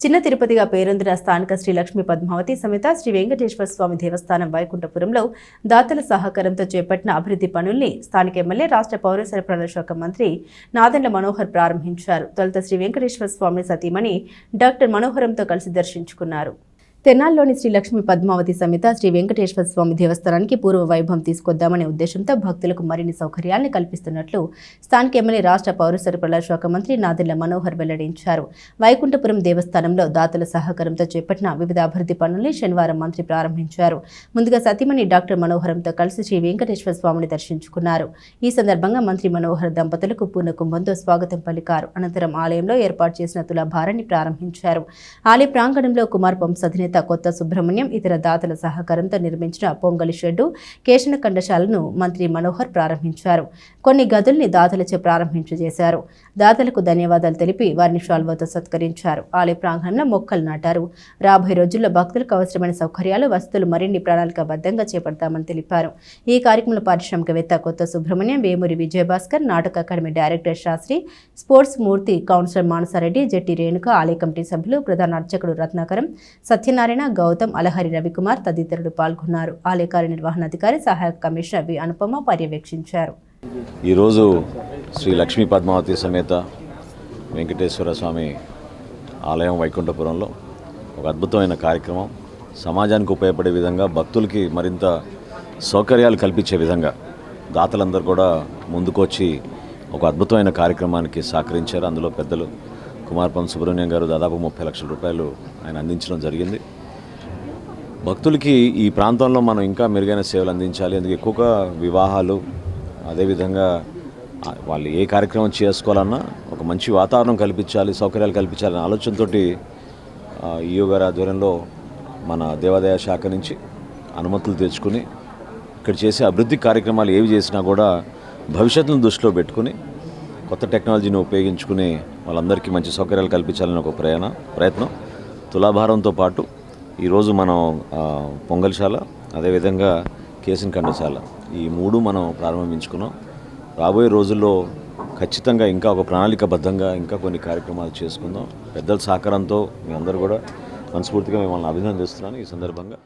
చిన్న తిరుపతిగా పేరొందిన స్థానిక శ్రీ లక్ష్మీ పద్మావతి సమేత శ్రీ వెంకటేశ్వర స్వామి దేవస్థానం వైకుంఠపురంలో దాతల సహకారంతో చేపట్టిన అభివృద్ధి పనుల్ని స్థానిక ఎమ్మెల్యే రాష్ట్ర పౌర సరఫరాల శాఖ మంత్రి నాదెండ్ల మనోహర్ ప్రారంభించారు. తొలుత శ్రీ వెంకటేశ్వర స్వామి సతీమణి డాక్టర్ మనోహరంతో కలిసి దర్శించుకున్నారు. తెనాల్లోని శ్రీ లక్ష్మీ పద్మావతి సమేత శ్రీ వెంకటేశ్వర స్వామి దేవస్థానానికి పూర్వ వైభవం తీసుకొద్దామనే ఉద్దేశంతో భక్తులకు మరిన్ని సౌకర్యాల్ని కల్పిస్తున్నట్లు స్థానిక ఎమ్మెల్యే రాష్ట్ర పౌర సరఫరాల శాఖ మంత్రి నాదెళ్ళ మనోహర్ వెల్లడించారు. వైకుంఠపురం దేవస్థానంలో దాతల సహకారంతో చేపట్టిన వివిధ అభివృద్ధి పనుల్ని శనివారం మంత్రి ప్రారంభించారు. ముందుగా సతీమణి డాక్టర్ మనోహరంతో కలిసి శ్రీ వెంకటేశ్వర స్వామిని దర్శించుకున్నారు. ఈ సందర్భంగా మంత్రి మనోహర్ దంపతులకు పూర్ణ కుంభంతో స్వాగతం పలికారు. అనంతరం ఆలయంలో ఏర్పాటు చేసిన తులాభారాన్ని ప్రారంభించారు. ఆలయ ప్రాంగణంలో కుమార్ పంప్స్ అధినేత కొత్త సుబ్రహ్మణ్యం ఇతర దాతల సహకారంతో నిర్మించిన పొంగలి షెడ్డు కేశన కండశాలను మంత్రి మనోహర్ ప్రారంభించారు. కొన్ని గదుల్ని దాతలచే ప్రారంభించేశారు దాతలకు ధన్యవాదాలు తెలిపి వారిని షాల్వాతో సత్కరించారు. ఆలయ ప్రాంగణంలో మొక్కలు నాటారు. రాబోయే రోజుల్లో భక్తులకు అవసరమైన సౌకర్యాలు వసతులు మరిన్ని ప్రణాళికాబద్ధంగా చేపడతామని తెలిపారు. ఈ కార్యక్రమంలో పారిశ్రామికవేత్త కొత్త సుబ్రహ్మణ్యం వేమూరి విజయభాస్కర్ నాటక academy director Shastri sports Murthy councillor Manasareddy Jatti Renuka ఆలయ కమిటీ సభ్యులు ప్రధాన అర్చకుడు రత్నాకరం సత్యనారాయణ గౌతమ్ అలహరి రవికుమార్ తదితరులు పాల్గొన్నారు. ఆలయ కార్యనిర్వహణాధికారి సహాయక కమిషనర్ వి. అనుపమ పర్యవేక్షించారు. ఈరోజు శ్రీ లక్ష్మీ పద్మావతి సమేత వెంకటేశ్వర స్వామి ఆలయం వైకుంఠపురంలో ఒక అద్భుతమైన కార్యక్రమం. సమాజానికి ఉపయోగపడే విధంగా భక్తులకి మరింత సౌకర్యాలు కల్పించే విధంగా దాతలందరూ కూడా ముందుకొచ్చి ఒక అద్భుతమైన కార్యక్రమానికి సహకరించారు. అందులో పెద్దలు కుమార్పం సుబ్రహ్మణ్యం గారు దాదాపు ముప్పై లక్షల రూపాయలు ఆయన అందించడం జరిగింది. భక్తులకి ఈ ప్రాంతంలో మనం ఇంకా మెరుగైన సేవలు అందించాలి. అందుకే ఎక్కువగా వివాహాలు అదేవిధంగా వాళ్ళు ఏ కార్యక్రమం చేసుకోవాలన్నా ఒక మంచి వాతావరణం కల్పించాలి సౌకర్యాలు కల్పించాలనే ఆలోచనతో ఆ, ఈయో గారి ఆధ్వర్యంలో మన దేవాదాయ శాఖ నుంచి అనుమతులు తెచ్చుకుని ఇక్కడ చేసే అభివృద్ధి కార్యక్రమాలు ఏవి చేసినా కూడా భవిష్యత్తును దృష్టిలో పెట్టుకుని కొత్త టెక్నాలజీని ఉపయోగించుకుని వాళ్ళందరికీ మంచి సౌకర్యాలు కల్పించాలని ఒక ప్రయాణ ప్రయత్నం. తులాభారంతో పాటు ఈరోజు మనం పొంగల్శాల అదేవిధంగా కేసిన్ కండశాల ఈ మూడు మనం ప్రారంభించుకున్నాం. రాబోయే రోజుల్లో ఖచ్చితంగా ఇంకా ఒక ప్రణాళికబద్ధంగా ఇంకా కొన్ని కార్యక్రమాలు చేసుకుందాం. పెద్దల సహకారంతో మీ అందరూ కూడా మనస్ఫూర్తిగా మిమ్మల్ని అభినందిస్తున్నాను. ఈ సందర్భంగా